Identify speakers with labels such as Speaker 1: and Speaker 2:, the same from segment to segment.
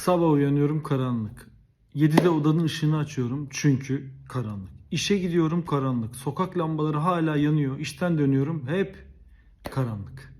Speaker 1: Sabah uyanıyorum karanlık. 7'de odanın ışığını açıyorum çünkü karanlık. İşe gidiyorum karanlık. Sokak lambaları hala yanıyor. İşten dönüyorum hep karanlık.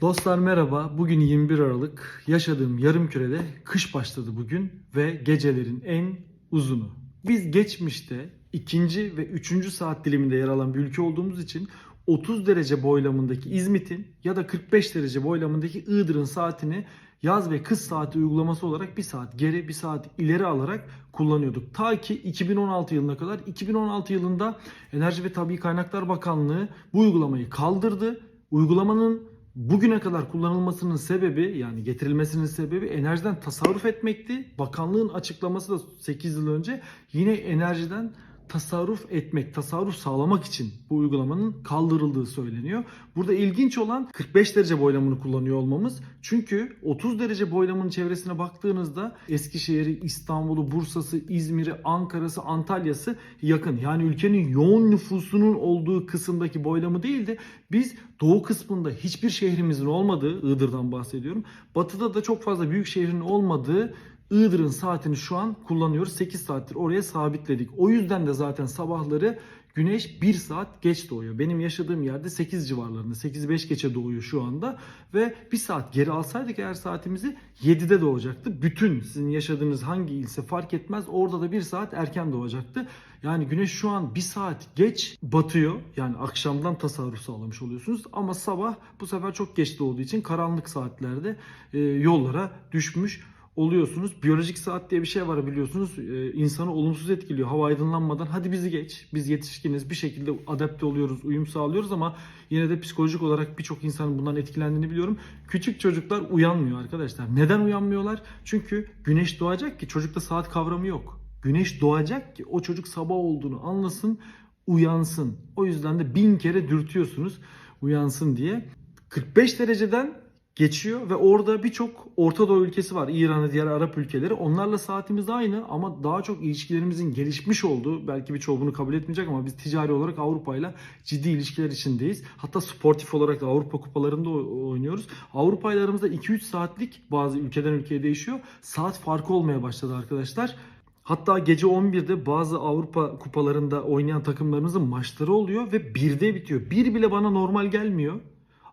Speaker 1: Dostlar merhaba. Bugün 21 Aralık. Yaşadığım yarım kürede kış başladı bugün ve gecelerin en uzunu. Biz geçmişte ikinci ve üçüncü saat diliminde yer alan bir ülke olduğumuz için 30 derece boylamındaki İzmit'in ya da 45 derece boylamındaki Iğdır'ın saatini yaz ve kış saati uygulaması olarak bir saat geri bir saat ileri alarak kullanıyorduk. Ta ki 2016 yılına kadar 2016 yılında Enerji ve Tabii Kaynaklar Bakanlığı bu uygulamayı kaldırdı. Uygulamanın bugüne kadar kullanılmasının sebebi yani getirilmesinin sebebi enerjiden tasarruf etmekti. Bakanlığın açıklaması da 8 yıl önce yine enerjiden tasarruf etmek, tasarruf sağlamak için bu uygulamanın kaldırıldığı söyleniyor. Burada ilginç olan 45 derece boylamını kullanıyor olmamız. Çünkü 30 derece boylamının çevresine baktığınızda Eskişehir'i, İstanbul'u, Bursa'sı, İzmir'i, Ankara'sı, Antalya'sı yakın. Yani ülkenin yoğun nüfusunun olduğu kısımdaki boylamı değil de biz doğu kısmında hiçbir şehrimizin olmadığı, Iğdır'dan bahsediyorum. Batıda da çok fazla büyük şehrin olmadığı Iğdır'ın saatini şu an kullanıyoruz. 8 saattir oraya sabitledik. O yüzden de zaten sabahları güneş 1 saat geç doğuyor. Benim yaşadığım yerde 8 civarlarında. 8-5 geçe doğuyor şu anda. Ve 1 saat geri alsaydık eğer saatimizi 7'de doğacaktı. Bütün sizin yaşadığınız hangi ilse fark etmez. Orada da 1 saat erken doğacaktı. Yani güneş şu an 1 saat geç batıyor. Yani akşamdan tasarruf sağlamış oluyorsunuz. Ama sabah bu sefer çok geç doğduğu için karanlık saatlerde e, yollara düşmüş oluyorsunuz. Biyolojik saat diye bir şey var biliyorsunuz. Ee, insanı olumsuz etkiliyor. Hava aydınlanmadan hadi bizi geç. Biz yetişkiniz bir şekilde adapte oluyoruz, uyum sağlıyoruz ama yine de psikolojik olarak birçok insanın bundan etkilendiğini biliyorum. Küçük çocuklar uyanmıyor arkadaşlar. Neden uyanmıyorlar? Çünkü güneş doğacak ki çocukta saat kavramı yok. Güneş doğacak ki o çocuk sabah olduğunu anlasın, uyansın. O yüzden de bin kere dürtüyorsunuz uyansın diye. 45 dereceden geçiyor ve orada birçok Orta Doğu ülkesi var. İran'ı, diğer Arap ülkeleri. Onlarla saatimiz aynı ama daha çok ilişkilerimizin gelişmiş olduğu, belki birçoğu bunu kabul etmeyecek ama biz ticari olarak Avrupa ile ciddi ilişkiler içindeyiz. Hatta sportif olarak da Avrupa kupalarında oynuyoruz. Avrupa ile aramızda 2-3 saatlik bazı ülkeden ülkeye değişiyor. Saat farkı olmaya başladı arkadaşlar. Hatta gece 11'de bazı Avrupa kupalarında oynayan takımlarımızın maçları oluyor ve 1'de bitiyor. Bir bile bana normal gelmiyor.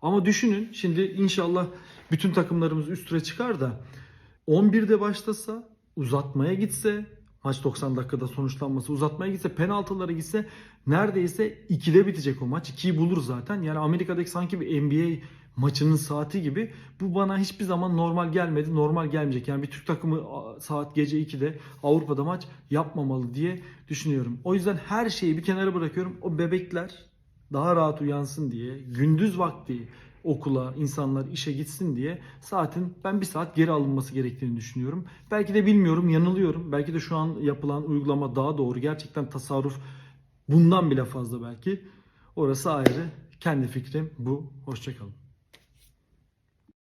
Speaker 1: Ama düşünün şimdi inşallah bütün takımlarımız üst tura çıkar da 11'de başlasa uzatmaya gitse maç 90 dakikada sonuçlanması uzatmaya gitse penaltılara gitse neredeyse 2'de bitecek o maç. 2'yi bulur zaten. Yani Amerika'daki sanki bir NBA maçının saati gibi. Bu bana hiçbir zaman normal gelmedi. Normal gelmeyecek. Yani bir Türk takımı saat gece 2'de Avrupa'da maç yapmamalı diye düşünüyorum. O yüzden her şeyi bir kenara bırakıyorum. O bebekler daha rahat uyansın diye gündüz vakti okula insanlar işe gitsin diye saatin ben bir saat geri alınması gerektiğini düşünüyorum. Belki de bilmiyorum yanılıyorum. Belki de şu an yapılan uygulama daha doğru. Gerçekten tasarruf bundan bile fazla belki. Orası ayrı. Kendi fikrim bu. Hoşçakalın.